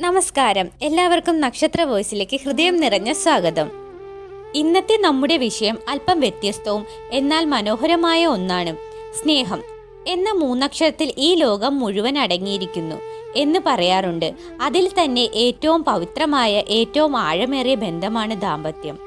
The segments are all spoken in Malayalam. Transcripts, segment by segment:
നമസ്കാരം. എല്ലാവർക്കും നക്ഷത്ര വോയിസിലേക്ക് ഹൃദയം നിറഞ്ഞ സ്വാഗതം. ഇന്നത്തെ നമ്മുടെ വിഷയം അല്പം വ്യത്യസ്തവും എന്നാൽ മനോഹരമായ ഒന്നാണ്. സ്നേഹം. എന്ന മൂന്നക്ഷരത്തിൽ ഈ ലോകം മുഴുവൻ അടങ്ങിയിരിക്കുന്നു എന്ന് പറയാറുണ്ട്. അതിൽ തന്നെ ഏറ്റവും പവിത്രമായ ഏറ്റവും ആഴമേറിയ ബന്ധമാണ് ദാമ്പത്യം.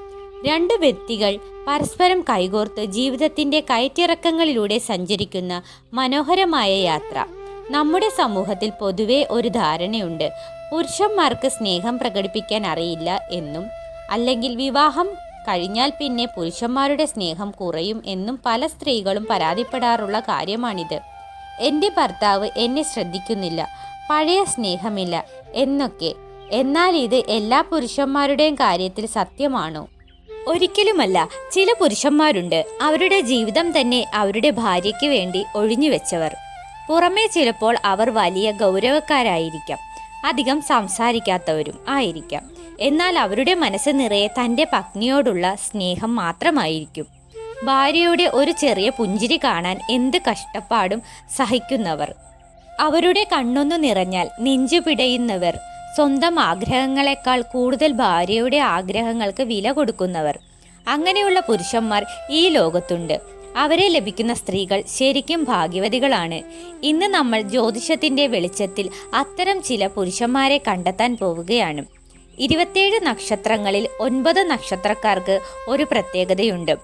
രണ്ട് വ്യക്തികൾ പരസ്പരം കൈകോർത്ത് ജീവിതത്തിന്റെ കയറ്റിറക്കങ്ങളിലൂടെ സഞ്ചരിക്കുന്ന മനോഹരമായ യാത്ര. നമ്മുടെ സമൂഹത്തിൽ പൊതുവെ ഒരു ധാരണയുണ്ട്. പുരുഷന്മാർക്ക് സ്നേഹം പ്രകടിപ്പിക്കാൻ അറിയില്ല എന്നും അല്ലെങ്കിൽ വിവാഹം കഴിഞ്ഞാൽ പിന്നെ പുരുഷന്മാരുടെ സ്നേഹം കുറയും എന്നും പല സ്ത്രീകളും പരാതിപ്പെടാറുള്ള കാര്യമാണിത്. എന്റെ ഭർത്താവ് എന്നെ ശ്രദ്ധിക്കുന്നില്ല പഴയ സ്നേഹമില്ല എന്നൊക്കെ. എന്നാൽ ഇത് എല്ലാ പുരുഷന്മാരുടെയും കാര്യത്തിൽ സത്യമാണോ? ഒരിക്കലുമല്ല. ചില പുരുഷന്മാരുണ്ട്. അവരുടെ ജീവിതം തന്നെ അവരുടെ ഭാര്യയ്ക്ക് വേണ്ടി ഒഴിഞ്ഞുവെച്ചവർ. പുറമേ ചിലപ്പോൾ അവർ വലിയ ഗൗരവക്കാരായിരിക്കാം. അധികം സംസാരിക്കാത്തവരും ആയിരിക്കാം. എന്നാൽ അവരുടെ മനസ്സ് നിറയെ തന്റെ പത്നിയോടുള്ള സ്നേഹം മാത്രമായിരിക്കും. ഭാര്യയുടെ ഒരു ചെറിയ പുഞ്ചിരി കാണാൻ എന്ത് കഷ്ടപ്പാടും സഹിക്കുന്നവർ. അവരുടെ കണ്ണൊന്നു നിറഞ്ഞാൽ നെഞ്ചു പിടയുന്നവർ. സ്വന്തം ആഗ്രഹങ്ങളെക്കാൾ കൂടുതൽ ഭാര്യയുടെ ആഗ്രഹങ്ങൾക്ക് വില കൊടുക്കുന്നവർ. അങ്ങനെയുള്ള പുരുഷന്മാർ ഈ ലോകത്തുണ്ട്. അവരെ ലഭിക്കുന്ന സ്ത്രീകൾ ശരിക്കും ഭാഗ്യവതികളാണ്. ഇന്ന് നമ്മൾ ജ്യോതിഷത്തിന്റെ വെളിച്ചത്തിൽ അത്തരം ചില പുരുഷന്മാരെ കണ്ടെത്താൻ പോവുകയാണ്. ഇരുപത്തേഴ് നക്ഷത്രങ്ങളിൽ ഒൻപത് നക്ഷത്രക്കാർക്ക് ഒരു പ്രത്യേകതയുണ്ട്.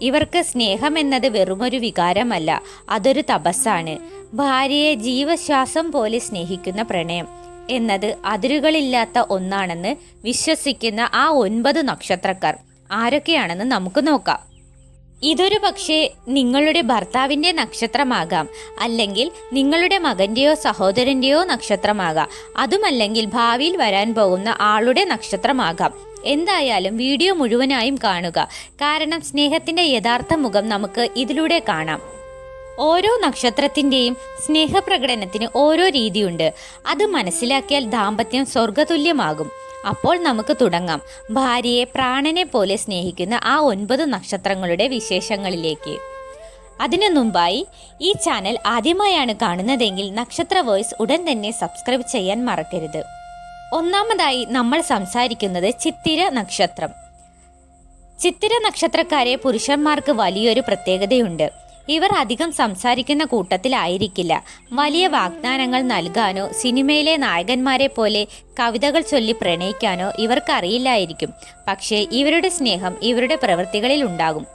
ഇവർക്ക് സ്നേഹം എന്നത് വെറുമൊരു വികാരമല്ല അതൊരു തപസ്സാണ്. ഭാര്യയെ ജീവശ്വാസം പോലെ സ്നേഹിക്കുന്ന പ്രണയം എന്നത് അതിരുകളില്ലാത്ത ഒന്നാണെന്ന് വിശ്വസിക്കുന്ന ആ ഒൻപത് നക്ഷത്രക്കാർ. ആരൊക്കെയാണെന്ന് നമുക്ക് നോക്കാം. ഇതൊരു പക്ഷേ നിങ്ങളുടെ ഭർത്താവിന്റെ നക്ഷത്രമാകാം. അല്ലെങ്കിൽ നിങ്ങളുടെ മകന്റെയോ സഹോദരന്റെയോ നക്ഷത്രമാകാം. അതുമല്ലെങ്കിൽ ഭാവിയിൽ വരാൻ പോകുന്ന ആളുടെ നക്ഷത്രമാകാം. എന്തായാലും വീഡിയോ മുഴുവനായും കാണുക. കാരണം സ്നേഹത്തിന്റെ യഥാർത്ഥ മുഖം നമുക്ക് ഇതിലൂടെ കാണാം. ഓരോ നക്ഷത്രത്തിന്റെയും സ്നേഹപ്രകടനത്തിന് ഓരോ രീതിയുണ്ട്. അത് മനസ്സിലാക്കിയാൽ ദാമ്പത്യം സ്വർഗതുല്യമാകും അപ്പോൾ നമുക്ക് തുടങ്ങാം. ഭാര്യയെ പ്രാണനെ പോലെ സ്നേഹിക്കുന്ന ആ ഒൻപത് നക്ഷത്രങ്ങളുടെ വിശേഷങ്ങളിലേക്ക്. അതിനു മുമ്പായി ഈ ചാനൽ ആദ്യമായാണ് കാണുന്നതെങ്കിൽ നക്ഷത്ര വോയിസ് ഉടൻ തന്നെ സബ്സ്ക്രൈബ് ചെയ്യാൻ മറക്കരുത്. ഒന്നാമതായി നമ്മൾ സംസാരിക്കുന്നത് ചിത്തിര നക്ഷത്രം. ചിത്തിര നക്ഷത്രക്കാരെ പുരുഷന്മാർക്ക് വലിയൊരു പ്രത്യേകതയുണ്ട്. ഇവർ അധികം സംസാരിക്കുന്ന കൂട്ടത്തിലായിരിക്കില്ല. വലിയ വാഗ്ദാനങ്ങൾ നൽകാനോ സിനിമയിലെ നായകന്മാരെ പോലെ കവിതകൾ ചൊല്ലി പ്രണയിക്കാനോ ഇവർക്കറിയില്ലായിരിക്കും. പക്ഷേ ഇവരുടെ സ്നേഹം ഇവരുടെ പ്രവൃത്തികളിൽ ഉണ്ടാകും.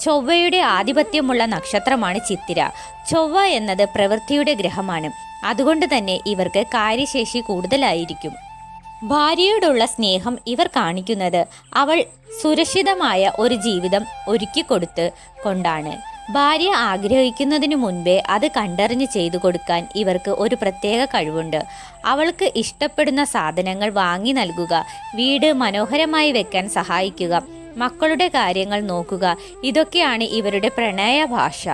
ചൊവ്വയുടെ ആധിപത്യമുള്ള നക്ഷത്രമാണ് ചിത്തിര. ചൊവ്വ എന്നത് പ്രവൃത്തിയുടെ ഗ്രഹമാണ്. അതുകൊണ്ട് തന്നെ ഇവർക്ക് കാര്യശേഷി കൂടുതലായിരിക്കും. ഭാര്യയോടുള്ള സ്നേഹം ഇവർ കാണിക്കുന്നത് അവൾ സുരക്ഷിതമായ ഒരു ജീവിതം ഒരുക്കിക്കൊടുത്ത് കൊണ്ടാണ്. ഭാര്യ ആഗ്രഹിക്കുന്നതിനു മുൻപേ അത് കണ്ടറിഞ്ഞ് ചെയ്തു കൊടുക്കാൻ ഇവർക്ക് ഒരു പ്രത്യേക കഴിവുണ്ട്. അവൾക്ക് ഇഷ്ടപ്പെടുന്ന സാധനങ്ങൾ വാങ്ങി നൽകുക വീട് മനോഹരമായി വെക്കാൻ സഹായിക്കുക മക്കളുടെ കാര്യങ്ങൾ നോക്കുക ഇതൊക്കെയാണ് ഇവരുടെ പ്രണയ ഭാഷ.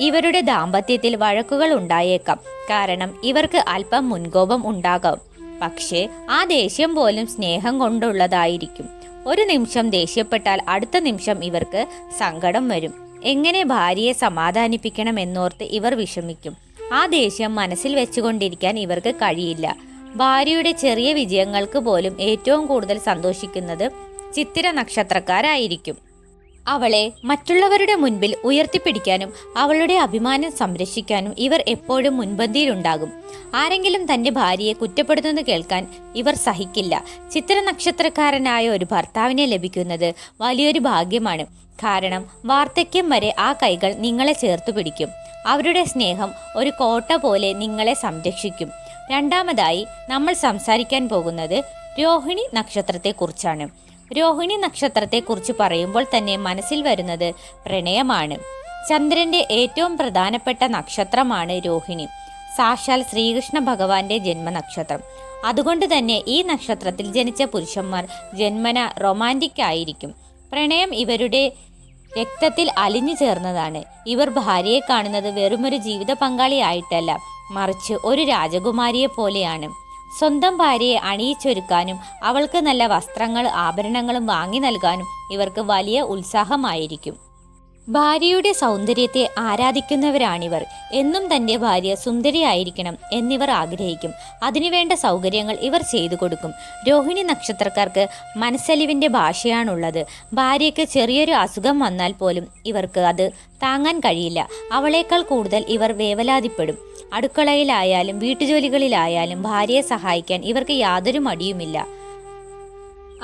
ഇവരുടെ ദാമ്പത്യത്തിൽ വഴക്കുകൾ ഉണ്ടായേക്കാം കാരണം ഇവർക്ക് അല്പം മുൻകോപം ഉണ്ടാകാം. പക്ഷേ ആ ദേഷ്യം പോലും സ്നേഹം കൊണ്ടുള്ളതായിരിക്കും. ഒരു നിമിഷം ദേഷ്യപ്പെട്ടാൽ അടുത്ത നിമിഷം ഇവർക്ക് സങ്കടം വരും. എങ്ങനെ ഭാര്യയെ സമാധാനിപ്പിക്കണം എന്നോർത്ത് ഇവർ വിഷമിക്കും. ആ ദേഷ്യം മനസ്സിൽ വെച്ചുകൊണ്ടിരിക്കാൻ ഇവർക്ക് കഴിയില്ല. ഭാര്യയുടെ ചെറിയ വിജയങ്ങൾക്ക് പോലും ഏറ്റവും കൂടുതൽ സന്തോഷിക്കുന്നത് ചിത്തിര നക്ഷത്രക്കാരായിരിക്കും. അവളെ മറ്റുള്ളവരുടെ മുൻപിൽ ഉയർത്തിപ്പിടിക്കാനും അവളുടെ അഭിമാനം സംരക്ഷിക്കാനും ഇവർ എപ്പോഴും മുൻപന്തിയിലുണ്ടാകും. ആരെങ്കിലും തന്റെ ഭാര്യയെ കുറ്റപ്പെടുത്തുന്നത് കേൾക്കാൻ ഇവർ സഹിക്കില്ല. ചിത്ര നക്ഷത്രക്കാരനായ ഒരു ഭർത്താവിനെ ലഭിക്കുന്നത് വലിയൊരു ഭാഗ്യമാണ്. കാരണം വാർദ്ധക്യം വരെ ആ കൈകൾ നിങ്ങളെ ചേർത്തു പിടിക്കും. അവരുടെ സ്നേഹം ഒരു കോട്ട പോലെ നിങ്ങളെ സംരക്ഷിക്കും. രണ്ടാമതായി നമ്മൾ സംസാരിക്കാൻ പോകുന്നത് രോഹിണി നക്ഷത്രത്തെക്കുറിച്ചാണ്. രോഹിണി നക്ഷത്രത്തെക്കുറിച്ച് പറയുമ്പോൾ തന്നെ മനസ്സിൽ വരുന്നത് പ്രണയമാണ്. ചന്ദ്രന്റെ ഏറ്റവും പ്രധാനപ്പെട്ട നക്ഷത്രമാണ് രോഹിണി. സാക്ഷാൽ ശ്രീകൃഷ്ണ ഭഗവാന്റെ ജന്മനക്ഷത്രം. അതുകൊണ്ട് തന്നെ ഈ നക്ഷത്രത്തിൽ ജനിച്ച പുരുഷന്മാർ ജന്മന റൊമാന്റിക് ആയിരിക്കും. പ്രണയം ഇവരുടെ രക്തത്തിൽ അലിഞ്ഞു ചേർന്നതാണ്. ഇവർ ഭാര്യയെ കാണുന്നത് വെറുമൊരു ജീവിത പങ്കാളിയായിട്ടല്ല മറിച്ച് ഒരു രാജകുമാരിയെ പോലെയാണ്. സ്വന്തം ഭാര്യയെ അണിയിച്ചൊരുക്കാനും അവൾക്ക് നല്ല വസ്ത്രങ്ങൾ ആഭരണങ്ങളും വാങ്ങി നൽകാനും ഇവർക്ക് വലിയ ഉത്സാഹമായിരിക്കും. ഭാര്യയുടെ സൗന്ദര്യത്തെ ആരാധിക്കുന്നവരാണിവർ. എന്നും തന്റെ ഭാര്യ സുന്ദരിയായിരിക്കണം എന്നിവർ ആഗ്രഹിക്കും. അതിനുവേണ്ട സൗകര്യങ്ങൾ ഇവർ ചെയ്തു കൊടുക്കും. രോഹിണി നക്ഷത്രക്കാർക്ക് മനസ്സലിവിന്റെ ഭാഷയാണുള്ളത്. ഭാര്യയ്ക്ക് ചെറിയൊരു അസുഖം വന്നാൽ പോലും ഇവർക്ക് അത് താങ്ങാൻ കഴിയില്ല. അവളേക്കാൾ കൂടുതൽ ഇവർ വേവലാതിപ്പെടും. അടുക്കളയിലായാലും വീട്ടുജോലികളിലായാലും ഭാര്യയെ സഹായിക്കാൻ ഇവർക്ക് യാതൊരു മടിയുമില്ല.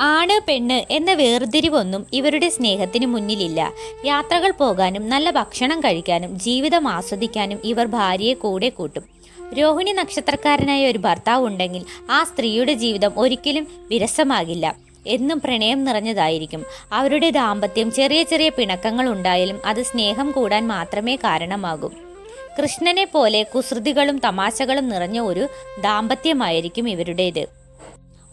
ആണ് പെണ്ണ് എന്ന വേർതിരിവൊന്നും ഇവരുടെ സ്നേഹത്തിന് മുന്നിലില്ല. യാത്രകൾ പോകാനും നല്ല ഭക്ഷണം കഴിക്കാനും ജീവിതം ആസ്വദിക്കാനും ഇവർ ഭാര്യയെ കൂടെ കൂട്ടും. രോഹിണി നക്ഷത്രക്കാരനായ ഒരു ഭർത്താവ് ഉണ്ടെങ്കിൽ ആ സ്ത്രീയുടെ ജീവിതം ഒരിക്കലും വിരസമാകില്ല. എന്നും പ്രണയം നിറഞ്ഞതായിരിക്കും. അവരുടെ ദാമ്പത്യം ചെറിയ ചെറിയ പിണക്കങ്ങൾ ഉണ്ടായാലും അത് സ്നേഹം കൂടാൻ മാത്രമേ കാരണമാകും. കൃഷ്ണനെ പോലെ കുസൃതികളും തമാശകളും നിറഞ്ഞ ഒരു ദാമ്പത്യമായിരിക്കും ഇവരുടേത്.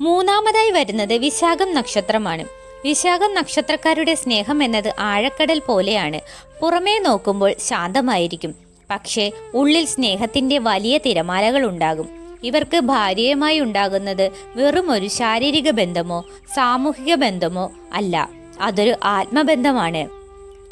മൂന്നാമതായി വരുന്നത് വിശാഖം നക്ഷത്രമാണ്. വിശാഖം നക്ഷത്രക്കാരുടെ സ്നേഹം എന്നത് ആഴക്കടൽ പോലെയാണ്. പുറമേ നോക്കുമ്പോൾ ശാന്തമായിരിക്കും. പക്ഷേ ഉള്ളിൽ സ്നേഹത്തിന്റെ വലിയ തിരമാലകൾ ഉണ്ടാകും. ഇവർക്ക് ഭാര്യയുമായി ഉണ്ടാകുന്നത് വെറും ഒരു ശാരീരിക ബന്ധമോ സാമൂഹിക ബന്ധമോ അല്ല. അതൊരു ആത്മബന്ധമാണ്.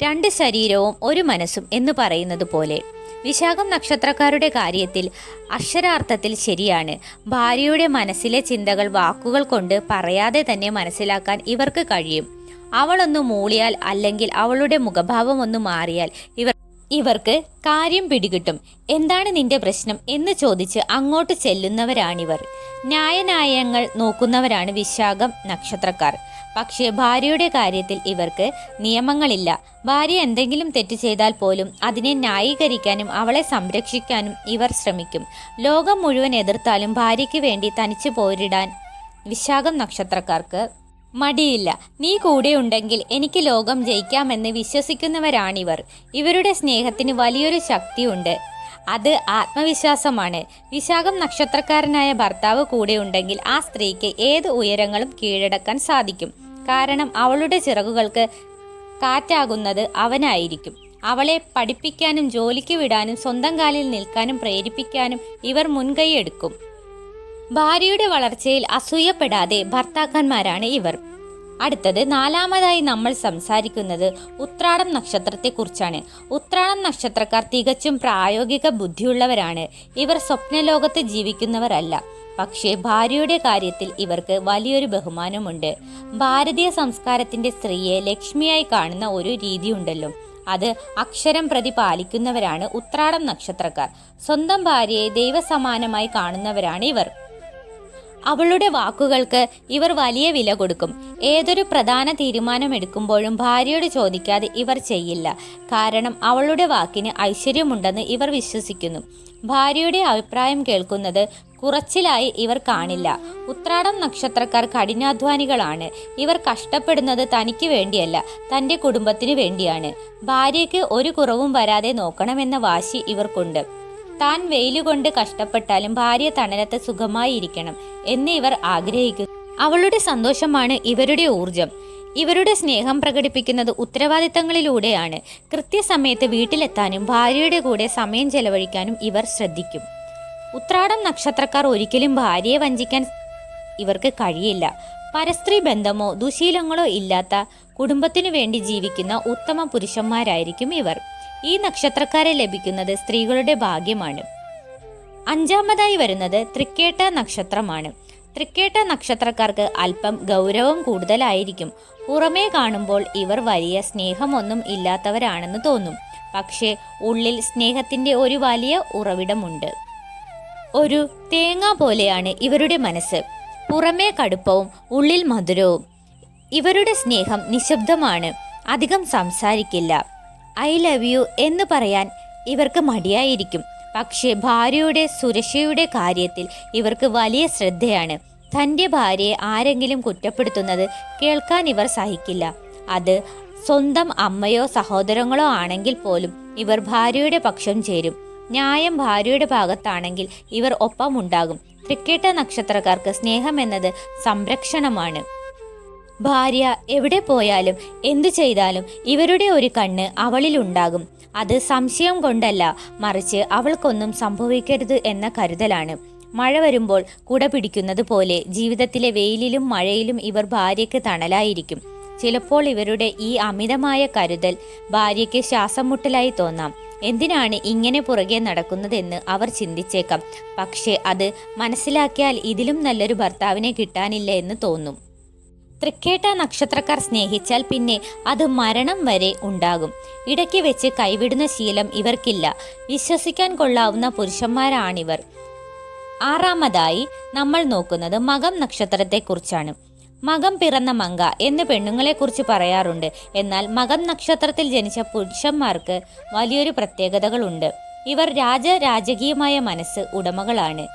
രണ്ട് ശരീരവും ഒരു മനസ്സും എന്ന് പറയുന്നത് പോലെ. വിശാഖം നക്ഷത്രക്കാരുടെ കാര്യത്തിൽ അക്ഷരാർത്ഥത്തിൽ ശരിയാണ്. ഭാര്യയുടെ മനസ്സിലെ ചിന്തകൾ വാക്കുകൾ കൊണ്ട് പറയാതെ തന്നെ മനസ്സിലാക്കാൻ ഇവർക്ക് കഴിയും. അവളൊന്ന് മൂളിയാൽ അല്ലെങ്കിൽ അവളുടെ മുഖഭാവം ഒന്ന് മാറിയാൽ ഇവർ ഇവർക്ക് കാര്യം പിടികിട്ടും. എന്താണ് നിന്റെ പ്രശ്നം എന്ന് ചോദിച്ച് അങ്ങോട്ട് ചെല്ലുന്നവരാണിവർ. ന്യായനായങ്ങൾ നോക്കുന്നവരാണ് വിശാഖം നക്ഷത്രക്കാർ. പക്ഷേ ഭാര്യയുടെ കാര്യത്തിൽ ഇവർക്ക് നിയമങ്ങളില്ല. ഭാര്യ എന്തെങ്കിലും തെറ്റ് ചെയ്താൽ പോലും അതിനെ ന്യായീകരിക്കാനും അവളെ സംരക്ഷിക്കാനും ഇവർ ശ്രമിക്കും. ലോകം മുഴുവൻ എതിർത്താലും ഭാര്യയ്ക്ക് വേണ്ടി തനിച്ചു പോരിടാൻ വിശാഖം നക്ഷത്രക്കാർക്ക് മടിയില്ല. നീ കൂടെ ഉണ്ടെങ്കിൽ എനിക്ക് ലോകം ജയിക്കാമെന്ന് വിശ്വസിക്കുന്നവരാണിവർ. ഇവരുടെ സ്നേഹത്തിന് വലിയൊരു ശക്തിയുണ്ട്. അത് ആത്മവിശ്വാസമാണ്. വിശാഖം നക്ഷത്രക്കാരനായ ഭർത്താവ് കൂടെ ഉണ്ടെങ്കിൽ ആ സ്ത്രീക്ക് ഏത് ഉയരങ്ങളും കീഴടക്കാൻ സാധിക്കും. കാരണം അവളുടെ ചിറകുകൾക്ക് കാറ്റാകുന്നത് അവനായിരിക്കും. അവളെ പഠിപ്പിക്കാനും ജോലിക്ക് വിടാനും സ്വന്തം കാലിൽ നിൽക്കാനും പ്രേരിപ്പിക്കാനും ഇവർ മുൻകൈയെടുക്കും ഭാര്യയുടെ വളർച്ചയിൽ അസൂയപ്പെടാതെ ഭർത്താക്കന്മാരാണ് ഇവർ. അടുത്തത് നാലാമതായി നമ്മൾ സംസാരിക്കുന്നത് ഉത്രാടം നക്ഷത്രത്തെക്കുറിച്ചാണ്. ഉത്രാടം നക്ഷത്രക്കാർ തികച്ചും പ്രായോഗിക ബുദ്ധിയുള്ളവരാണ്. ഇവർ സ്വപ്നലോകത്ത് ജീവിക്കുന്നവരല്ല. പക്ഷേ ഭാര്യയുടെ കാര്യത്തിൽ ഇവർക്ക് വലിയൊരു ബഹുമാനമുണ്ട്. ഭാരതീയ സംസ്കാരത്തിന്റെ സ്ത്രീയെ ലക്ഷ്മിയായി കാണുന്ന ഒരു രീതിയുണ്ടല്ലോ. അത് അക്ഷരം പ്രതി പാലിക്കുന്നവരാണ് ഉത്രാടം നക്ഷത്രക്കാർ. സ്വന്തം ഭാര്യയെ ദൈവസമാനമായി കാണുന്നവരാണ് ഇവർ. അവളുടെ വാക്കുകൾക്ക് ഇവർ വലിയ വില കൊടുക്കും. ഏതൊരു പ്രധാന തീരുമാനം എടുക്കുമ്പോഴും ഭാര്യയോട് ചോദിക്കാതെ ഇവർ ചെയ്യില്ല. കാരണം അവളുടെ വാക്കിന് ഐശ്വര്യമുണ്ടെന്ന് ഇവർ വിശ്വസിക്കുന്നു. ഭാര്യയുടെ അഭിപ്രായം കേൾക്കുന്നത് കുറച്ചിലായി ഇവർ കാണില്ല. ഉത്രാടം നക്ഷത്രക്കാർ കഠിനാധ്വാനികളാണ്. ഇവർ കഷ്ടപ്പെടുന്നത് തനിക്ക് വേണ്ടിയല്ല തന്റെ കുടുംബത്തിനു വേണ്ടിയാണ്. ഭാര്യയ്ക്ക് ഒരു കുറവും വരാതെ നോക്കണമെന്ന വാശി ഇവർക്കുണ്ട്. താൻ വെയിലുകൊണ്ട് കഷ്ടപ്പെട്ടാലും ഭാര്യ തണലത്ത് സുഖമായി ഇരിക്കണം എന്ന് ഇവർ ആഗ്രഹിക്കുന്നു. അവളുടെ സന്തോഷമാണ് ഇവരുടെ ഊർജം ഇവരുടെ സ്നേഹം പ്രകടിപ്പിക്കുന്നത് ഉത്തരവാദിത്തങ്ങളിലൂടെയാണ്. കൃത്യസമയത്ത് വീട്ടിലെത്താനും ഭാര്യയുടെ കൂടെ സമയം ചെലവഴിക്കാനും ഇവർ ശ്രദ്ധിക്കും. ഉത്രാടം നക്ഷത്രക്കാർ ഒരിക്കലും ഭാര്യയെ വഞ്ചിക്കാൻ ഇവർക്ക് കഴിയില്ല. പരസ്ത്രീ ബന്ധമോ ദുശീലങ്ങളോ ഇല്ലാത്ത കുടുംബത്തിനു വേണ്ടി ജീവിക്കുന്ന ഉത്തമ പുരുഷന്മാരായിരിക്കും ഇവർ. ഈ നക്ഷത്രക്കാരെ ലഭിക്കുന്നത് സ്ത്രീകളുടെ ഭാഗ്യമാണ്. അഞ്ചാമതായി വരുന്നത് തൃക്കേട്ട നക്ഷത്രമാണ്. തൃക്കേട്ട നക്ഷത്രക്കാർക്ക് അല്പം ഗൗരവം കൂടുതലായിരിക്കും. പുറമേ കാണുമ്പോൾ ഇവർ വലിയ സ്നേഹമൊന്നും ഇല്ലാത്തവരാണെന്ന് തോന്നും. പക്ഷേ ഉള്ളിൽ സ്നേഹത്തിന്റെ ഒരു വലിയ ഉറവിടമുണ്ട്. ഒരു തേങ്ങ പോലെയാണ് ഇവരുടെ മനസ്സ്. പുറമേ കടുപ്പവും ഉള്ളിൽ മധുരവും. ഇവരുടെ സ്നേഹം നിശബ്ദമാണ്. അധികം സംസാരിക്കില്ല. ഐ ലവ് യു എന്ന് പറയാൻ ഇവർക്ക് മടിയായിരിക്കും. പക്ഷേ ഭാര്യയുടെ സുരക്ഷയുടെ കാര്യത്തിൽ ഇവർക്ക് വലിയ ശ്രദ്ധയാണ്. തന്റെ ഭാര്യയെ ആരെങ്കിലും കുറ്റപ്പെടുത്തുന്നത് കേൾക്കാൻ ഇവർ സഹിക്കില്ല. അത് സ്വന്തം അമ്മയോ സഹോദരങ്ങളോ ആണെങ്കിൽ പോലും ഇവർ ഭാര്യയുടെ പക്ഷം ചേരും. ന്യായം ഭാര്യയുടെ ഭാഗത്താണെങ്കിൽ ഇവർ ഒപ്പം ഉണ്ടാകും തൃക്കേട്ട നക്ഷത്രക്കാർക്ക് സ്നേഹം എന്നത് സംരക്ഷണമാണ്. ഭാര്യ എവിടെ പോയാലും എന്തു ചെയ്താലും ഇവരുടെ ഒരു കണ്ണ് അവളിലുണ്ടാകും അത് സംശയം കൊണ്ടല്ല മറിച്ച് അവൾക്കൊന്നും സംഭവിക്കരുത് എന്ന കരുതലാണ്. മഴ വരുമ്പോൾ കുട പിടിക്കുന്നത് പോലെ ജീവിതത്തിലെ വെയിലിലും മഴയിലും ഇവർ ഭാര്യയ്ക്ക് തണലായിരിക്കും. ചിലപ്പോൾ ഇവരുടെ ഈ അമിതമായ കരുതൽ ഭാര്യയ്ക്ക് ശ്വാസം മുട്ടലായി തോന്നാം. എന്തിനാണ് ഇങ്ങനെ പുറകെ നടക്കുന്നതെന്ന് അവർ ചിന്തിച്ചേക്കാം. പക്ഷേ അത് മനസ്സിലാക്കിയാൽ ഇതിലും നല്ലൊരു ഭർത്താവിനെ കിട്ടാനില്ല എന്ന് തോന്നും. തൃക്കേട്ട നക്ഷത്രക്കാർ സ്നേഹിച്ചാൽ പിന്നെ അത് മരണം വരെ ഉണ്ടാകും. ഇടയ്ക്ക് വെച്ച് കൈവിടുന്ന ശീലം ഇവർക്കില്ല. വിശ്വസിക്കാൻ കൊള്ളാവുന്ന പുരുഷന്മാരാണിവർ. ആറാമതായി നമ്മൾ നോക്കുന്നത് മകം നക്ഷത്രത്തെക്കുറിച്ചാണ്. മകം പിറന്ന മങ്ക എന്ന് പെണ്ണുങ്ങളെക്കുറിച്ച് പറയാറുണ്ട്. എന്നാൽ മകം നക്ഷത്രത്തിൽ ജനിച്ച പുരുഷന്മാർക്ക് വലിയൊരു പ്രത്യേകതകളുണ്ട്. ഇവർ രാജരാജകീയമായ മനസ്സ് ഉടമകളാണ്.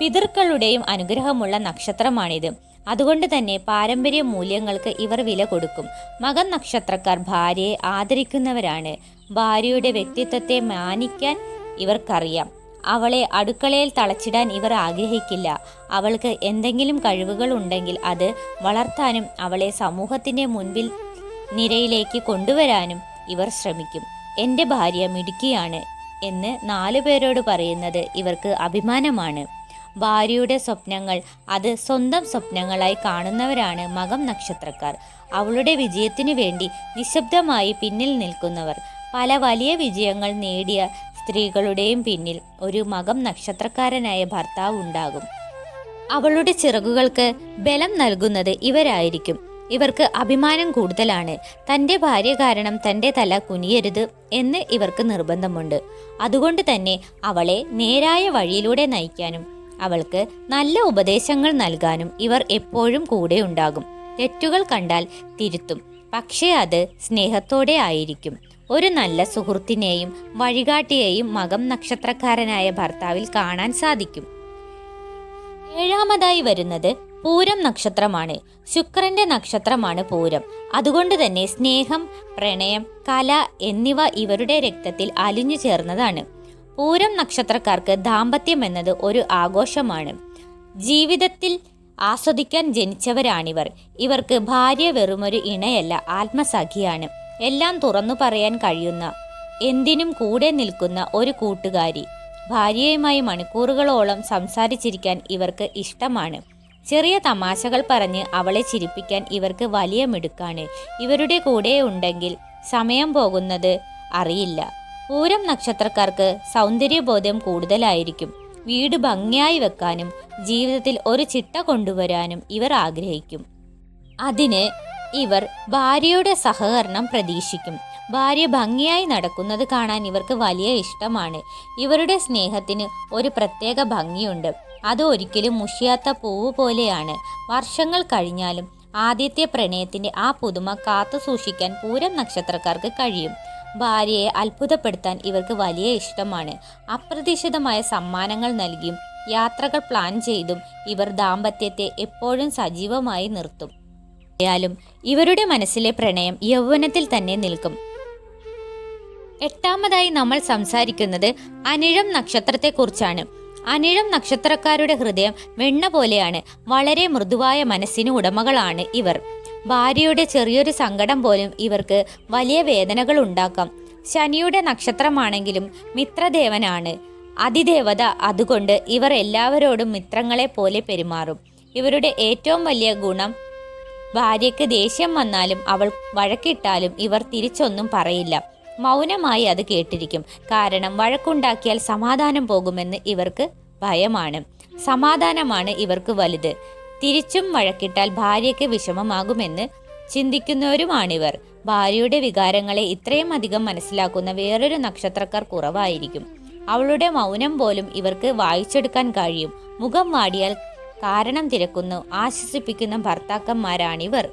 പിതൃക്കളുടെയും അനുഗ്രഹമുള്ള നക്ഷത്രമാണിത്. അതുകൊണ്ട് തന്നെ പാരമ്പര്യ മൂല്യങ്ങൾക്ക് ഇവർ വില കൊടുക്കും. മകൻ നക്ഷത്രക്കാർ ഭാര്യയെ ആദരിക്കുന്നവരാണ്. ഭാര്യയുടെ വ്യക്തിത്വത്തെ മാനിക്കാൻ ഇവർക്കറിയാം. അവളെ അടുക്കളയിൽ തളച്ചിടാൻ ഇവർ ആഗ്രഹിക്കില്ല. അവൾക്ക് എന്തെങ്കിലും കഴിവുകൾ ഉണ്ടെങ്കിൽ അത് വളർത്താനും അവളെ സമൂഹത്തിന്റെ മുൻപിൽ നിരയിലേക്ക് കൊണ്ടുവരാനും ഇവർ ശ്രമിക്കും. എന്റെ ഭാര്യ മിടുക്കിയാണ് എന്ന് നാലു പേരോട് പറയുന്നത് ഇവർക്ക് അഭിമാനമാണ്. ഭാര്യയുടെ സ്വപ്നങ്ങൾ അത് സ്വന്തം സ്വപ്നങ്ങളായി കാണുന്നവരാണ് മകം നക്ഷത്രക്കാർ. അവളുടെ വിജയത്തിനു വേണ്ടി നിശബ്ദമായി പിന്നിൽ നിൽക്കുന്നവർ. പല വലിയ വിജയങ്ങൾ നേടിയ സ്ത്രീകളുടെയും പിന്നിൽ ഒരു മകം നക്ഷത്രക്കാരനായ ഭർത്താവ് ഉണ്ടാകും. അവളുടെ ചിറകുകൾക്ക് ബലം നൽകുന്നത് ഇവരായിരിക്കും. ഇവർക്ക് അഭിമാനം കൂടുതലാണ്. തന്റെ ഭാര്യ കാരണം തന്റെ തല കുനിയരുത് എന്ന് ഇവർക്ക് നിർബന്ധമുണ്ട്. അതുകൊണ്ട് തന്നെ അവളെ നേരായ വഴിയിലൂടെ നയിക്കാനും അവൾക്ക് നല്ല ഉപദേശങ്ങൾ നൽകാനും ഇവർ എപ്പോഴും കൂടെ ഉണ്ടാകും. തെറ്റുകൾ കണ്ടാൽ തിരുത്തും. പക്ഷേ അത് സ്നേഹത്തോടെ ആയിരിക്കും. ഒരു നല്ല സുഹൃത്തിനെയും വഴികാട്ടിയെയും മകം നക്ഷത്രക്കാരനായ ഭർത്താവിൽ കാണാൻ സാധിക്കും. ഏഴാമതായി വരുന്നത് പൂരം നക്ഷത്രമാണ്. ശുക്രന്റെ നക്ഷത്രമാണ് പൂരം. അതുകൊണ്ട് തന്നെ സ്നേഹം പ്രണയം കല എന്നിവ ഇവരുടെ രക്തത്തിൽ അലിഞ്ഞു ചേർന്നതാണ്. പൂരം നക്ഷത്രക്കാർക്ക് ദാമ്പത്യം എന്നത് ഒരു ആഘോഷമാണ്. ജീവിതത്തിൽ ആസ്വദിക്കാൻ ജനിച്ചവരാണിവർ. ഇവർക്ക് ഭാര്യ വെറുമൊരു ഇണയല്ല ആത്മസഖിയാണ്. എല്ലാം തുറന്നു പറയാൻ കഴിയുന്ന എന്തിനും കൂടെ നിൽക്കുന്ന ഒരു കൂട്ടുകാരി. ഭാര്യയുമായി മണിക്കൂറുകളോളം സംസാരിച്ചിരിക്കാൻ ഇവർക്ക് ഇഷ്ടമാണ്. ചെറിയ തമാശകൾ പറഞ്ഞ് അവളെ ചിരിപ്പിക്കാൻ ഇവർക്ക് വലിയ മിടുക്കാണ്. ഇവരുടെ കൂടെ ഉണ്ടെങ്കിൽ സമയം പോകുന്നത് അറിയില്ല. പൂരം നക്ഷത്രക്കാർക്ക് സൗന്ദര്യബോധം കൂടുതലായിരിക്കും. വീട് ഭംഗിയായി വെക്കാനും ജീവിതത്തിൽ ഒരു ചിട്ട കൊണ്ടുവരാനും ഇവർ ആഗ്രഹിക്കും. അതിന് ഇവർ ഭാര്യയുടെ സഹകരണം പ്രതീക്ഷിക്കും. ഭാര്യ ഭംഗിയായി നടക്കുന്നത് കാണാൻ ഇവർക്ക് വലിയ ഇഷ്ടമാണ്. ഇവരുടെ സ്നേഹത്തിന് ഒരു പ്രത്യേക ഭംഗിയുണ്ട്. അത് ഒരിക്കലും മുഷിയാത്ത പൂവ് പോലെയാണ്. വർഷങ്ങൾ കഴിഞ്ഞാലും ആദ്യത്തെ പ്രണയത്തിന്റെ ആ പുതുമ കാത്തു സൂക്ഷിക്കാൻ പൂരം നക്ഷത്രക്കാർക്ക് കഴിയും. ഭാര്യയെ അത്ഭുതപ്പെടുത്താൻ ഇവർക്ക് വലിയ ഇഷ്ടമാണ്. അപ്രതീക്ഷിതമായ സമ്മാനങ്ങൾ നൽകിയും യാത്രകൾ പ്ലാൻ ചെയ്തും ഇവർ ദാമ്പത്യത്തെ എപ്പോഴും സജീവമായി നിർത്തും. ആയാലും ഇവരുടെ മനസ്സിലെ പ്രണയം യൗവനത്തിൽ തന്നെ നിൽക്കും. എട്ടാമതായി നമ്മൾ സംസാരിക്കുന്നത് അനിഴം നക്ഷത്രത്തെക്കുറിച്ചാണ്. അനിഴം നക്ഷത്രക്കാരുടെ ഹൃദയം വെണ്ണ പോലെയാണ് വളരെ മൃദുവായ മനസ്സിന് ഉടമകളാണ് ഇവർ. ഭാര്യയുടെ ചെറിയൊരു സങ്കടം പോലും ഇവർക്ക് വലിയ വേദനകൾ ഉണ്ടാക്കാം. ശനിയുടെ നക്ഷത്രമാണെങ്കിലും മിത്രദേവനാണ്. അതിദേവത അതുകൊണ്ട് ഇവർ എല്ലാവരോടും മിത്രങ്ങളെ പോലെ പെരുമാറും. ഇവരുടെ ഏറ്റവും വലിയ ഗുണം ഭാര്യയ്ക്ക് ദേഷ്യം വന്നാലും അവൾ വഴക്കിട്ടാലും ഇവർ തിരിച്ചൊന്നും പറയില്ല. മൗനമായി അത് കേട്ടിരിക്കും. കാരണം വഴക്കുണ്ടാക്കിയാൽ സമാധാനം പോകുമെന്ന് ഇവർക്ക് ഭയമാണ്. സമാധാനമാണ് ഇവർക്ക് വലുത്. തിരിച്ചും വഴക്കിട്ടാൽ ഭാര്യയ്ക്ക് വിഷമമാകുമെന്ന് ചിന്തിക്കുന്നവരുമാണിവർ. ഭാര്യയുടെ വികാരങ്ങളെ ഇത്രയും അധികം മനസ്സിലാക്കുന്ന വേറൊരു നക്ഷത്രക്കാർ കുറവായിരിക്കും. അവളുടെ മൗനം പോലും ഇവർക്ക് വായിച്ചെടുക്കാൻ കഴിയും. മുഖം വാടിയാൽ കാരണം തിരക്കുന്നു. ആശ്വസിപ്പിക്കുന്ന ഭർത്താക്കന്മാരാണിവർ.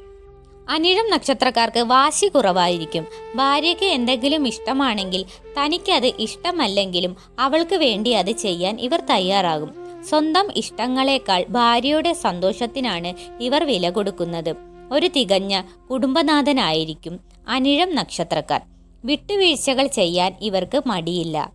അനിഴം നക്ഷത്രക്കാർക്ക് വാശി കുറവായിരിക്കും. ഭാര്യയ്ക്ക് എന്തെങ്കിലും ഇഷ്ടമാണെങ്കിൽ തനിക്കത് ഇഷ്ടമല്ലെങ്കിലും അവൾക്ക് വേണ്ടി അത് ചെയ്യാൻ ഇവർ തയ്യാറാകും. സ്വന്തം ഇഷ്ടങ്ങളെക്കാൾ ഭാര്യയുടെ സന്തോഷത്തിനാണ് ഇവർ വില കൊടുക്കുന്നത്. ഒരു തികഞ്ഞ കുടുംബനാഥനായിരിക്കും അനിഴം നക്ഷത്രക്കാർ. വിട്ടുവീഴ്ചകൾ ചെയ്യാൻ ഇവർക്ക് മടിയില്ല.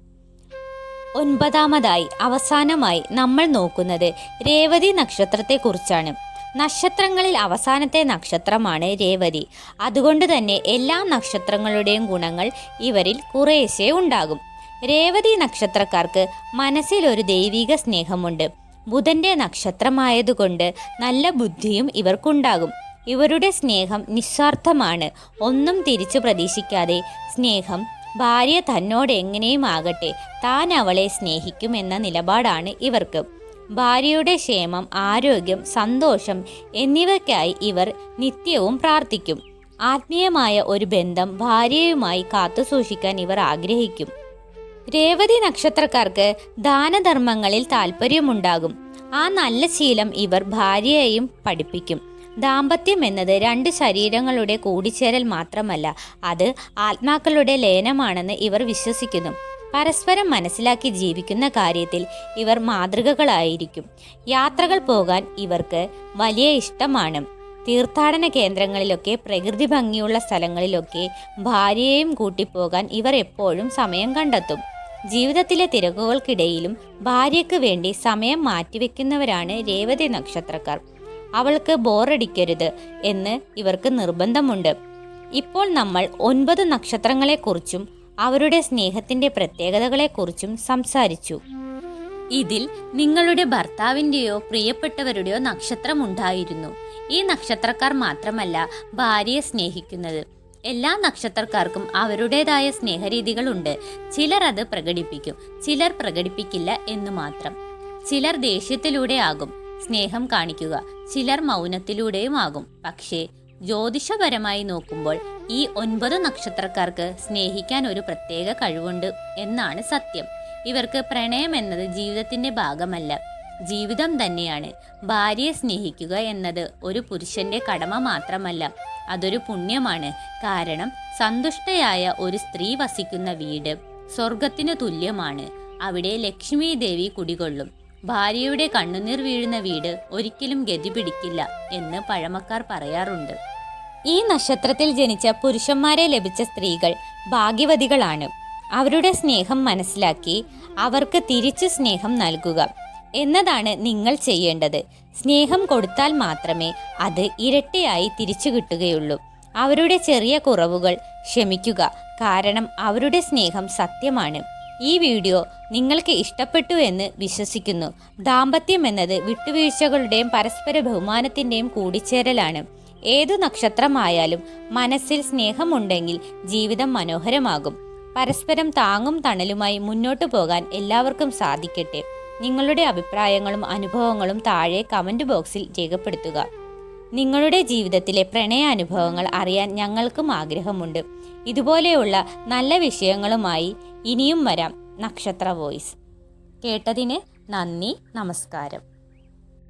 ഒൻപതാമതായി അവസാനമായി നമ്മൾ നോക്കുന്നത് രേവതി നക്ഷത്രത്തെക്കുറിച്ചാണ്. നക്ഷത്രങ്ങളിൽ അവസാനത്തെ നക്ഷത്രമാണ് രേവതി. അതുകൊണ്ട് തന്നെ എല്ലാ നക്ഷത്രങ്ങളുടെയും ഗുണങ്ങൾ ഇവരിൽ കുറേശ്ശേ ഉണ്ടാകും. രേവതി നക്ഷത്രക്കാർക്ക് മനസ്സിലൊരു ദൈവിക സ്നേഹമുണ്ട്. ബുധന്റെ നക്ഷത്രമായതുകൊണ്ട് നല്ല ബുദ്ധിയും ഇവർക്കുണ്ടാകും. ഇവരുടെ സ്നേഹം നിസ്വാർത്ഥമാണ്. ഒന്നും തിരിച്ചു പ്രതീക്ഷിക്കാതെ സ്നേഹം ഭാര്യ തന്നോട് എങ്ങനെയും ആകട്ടെ താൻ അവളെ സ്നേഹിക്കും എന്ന നിലപാടാണ് ഇവർക്ക്. ഭാര്യയുടെ ക്ഷേമം ആരോഗ്യം സന്തോഷം എന്നിവയ്ക്കായി ഇവർ നിത്യവും പ്രാർത്ഥിക്കും. ആത്മീയമായ ഒരു ബന്ധം ഭാര്യയുമായി കാത്തുസൂക്ഷിക്കാൻ ഇവർ ആഗ്രഹിക്കും. രേവതി നക്ഷത്രക്കാർക്ക് ദാനധർമ്മങ്ങളിൽ താല്പര്യമുണ്ടാകും ആ നല്ല ശീലം ഇവർ ഭാര്യയെയും പഠിപ്പിക്കും. ദാമ്പത്യം എന്നത് രണ്ട് ശരീരങ്ങളുടെ കൂടിച്ചേരൽ മാത്രമല്ല അത് ആത്മാക്കളുടെ ലയനമാണെന്ന് ഇവർ വിശ്വസിക്കുന്നു. പരസ്പരം മനസ്സിലാക്കി ജീവിക്കുന്ന കാര്യത്തിൽ ഇവർ മാതൃകകളായിരിക്കും. യാത്രകൾ പോകാൻ ഇവർക്ക് വലിയ ഇഷ്ടമാണ്. തീർത്ഥാടന കേന്ദ്രങ്ങളിലൊക്കെ പ്രകൃതി ഭംഗിയുള്ള സ്ഥലങ്ങളിലൊക്കെ ഭാര്യയെയും കൂട്ടിപ്പോകാൻ ഇവർ എപ്പോഴും സമയം കണ്ടെത്തും. ജീവിതത്തിലെ തിരക്കുകൾക്കിടയിലും ഭാര്യയ്ക്ക് വേണ്ടി സമയം മാറ്റിവെക്കുന്നവരാണ് രേവതി നക്ഷത്രക്കാർ. അവൾക്ക് ബോറടിക്കരുത് എന്ന് ഇവർക്ക് നിർബന്ധമുണ്ട്. ഇപ്പോൾ നമ്മൾ ഒൻപത് നക്ഷത്രങ്ങളെക്കുറിച്ചും അവരുടെ സ്നേഹത്തിന്റെ പ്രത്യേകതകളെക്കുറിച്ചും സംസാരിച്ചു. ഇതിൽ നിങ്ങളുടെ ഭർത്താവിന്റെയോ പ്രിയപ്പെട്ടവരുടെയോ നക്ഷത്രം ഉണ്ടായിരുന്നു ഈ നക്ഷത്രക്കാർ മാത്രമല്ല ഭാര്യയെ സ്നേഹിക്കുന്നത്. എല്ലാ നക്ഷത്രക്കാർക്കും അവരുടേതായ സ്നേഹരീതികളുണ്ട്. ചിലർ അത് പ്രകടിപ്പിക്കും. ചിലർ പ്രകടിപ്പിക്കില്ല എന്ന് മാത്രം. ചിലർ ദേഷ്യത്തിലൂടെ ആകും സ്നേഹം കാണിക്കുക. ചിലർ മൗനത്തിലൂടെയും ആകും പക്ഷേ ജ്യോതിഷപരമായി നോക്കുമ്പോൾ ഈ ഒൻപത് നക്ഷത്രക്കാർക്ക് സ്നേഹിക്കാൻ ഒരു പ്രത്യേക കഴിവുണ്ട് എന്നാണ് സത്യം. ഇവർക്ക് പ്രണയം എന്നത് ജീവിതത്തിന്റെ ഭാഗമല്ല. ജീവിതം തന്നെയാണ്. ഭാര്യയെ സ്നേഹിക്കുക എന്നത് ഒരു പുരുഷന്റെ കടമ മാത്രമല്ല. അതൊരു പുണ്യമാണ്. കാരണം സന്തുഷ്ടയായ ഒരു സ്ത്രീ വസിക്കുന്ന വീട് സ്വർഗത്തിന് തുല്യമാണ്. അവിടെ ലക്ഷ്മി ദേവി കുടികൊള്ളും. ഭാര്യയുടെ കണ്ണുനീർ വീഴുന്ന വീട് ഒരിക്കലും ഗതി പിടിക്കില്ല എന്ന് പഴമക്കാർ പറയാറുണ്ട്. ഈ നക്ഷത്രത്തിൽ ജനിച്ച പുരുഷന്മാരെ ലഭിച്ച സ്ത്രീകൾ ഭാഗ്യവതികളാണ്. അവരുടെ സ്നേഹം മനസ്സിലാക്കി അവർക്ക് തിരിച്ചു സ്നേഹം നൽകുക എന്നതാണ് നിങ്ങൾ ചെയ്യേണ്ടത്. സ്നേഹം കൊടുത്താൽ മാത്രമേ അത് ഇരട്ടിയായി തിരിച്ചു കിട്ടുകയുള്ളൂ. അവരുടെ ചെറിയ കുറവുകൾ ക്ഷമിക്കുക കാരണം അവരുടെ സ്നേഹം സത്യമാണ്. ഈ വീഡിയോ നിങ്ങൾക്ക് ഇഷ്ടപ്പെട്ടു എന്ന് വിശ്വസിക്കുന്നു. ദാമ്പത്യം എന്നത് വിട്ടുവീഴ്ചകളുടെയും പരസ്പര ബഹുമാനത്തിന്റെയും കൂടിച്ചേരലാണ്. ഏതു നക്ഷത്രമായാലും മനസ്സിൽ സ്നേഹമുണ്ടെങ്കിൽ ജീവിതം മനോഹരമാകും. പരസ്പരം താങ്ങും തണലുമായി മുന്നോട്ടു പോകാൻ എല്ലാവർക്കും സാധിക്കട്ടെ. നിങ്ങളുടെ അഭിപ്രായങ്ങളും അനുഭവങ്ങളും താഴെ കമന്റ് ബോക്സിൽ രേഖപ്പെടുത്തുക. നിങ്ങളുടെ ജീവിതത്തിലെ പ്രണയ അനുഭവങ്ങൾ അറിയാൻ ഞങ്ങൾക്കും ആഗ്രഹമുണ്ട്. ഇതുപോലെയുള്ള നല്ല വിഷയങ്ങളുമായി ഇനിയും വരാം നക്ഷത്ര വോയിസ്. കേട്ടതിന് നന്ദി നമസ്കാരം.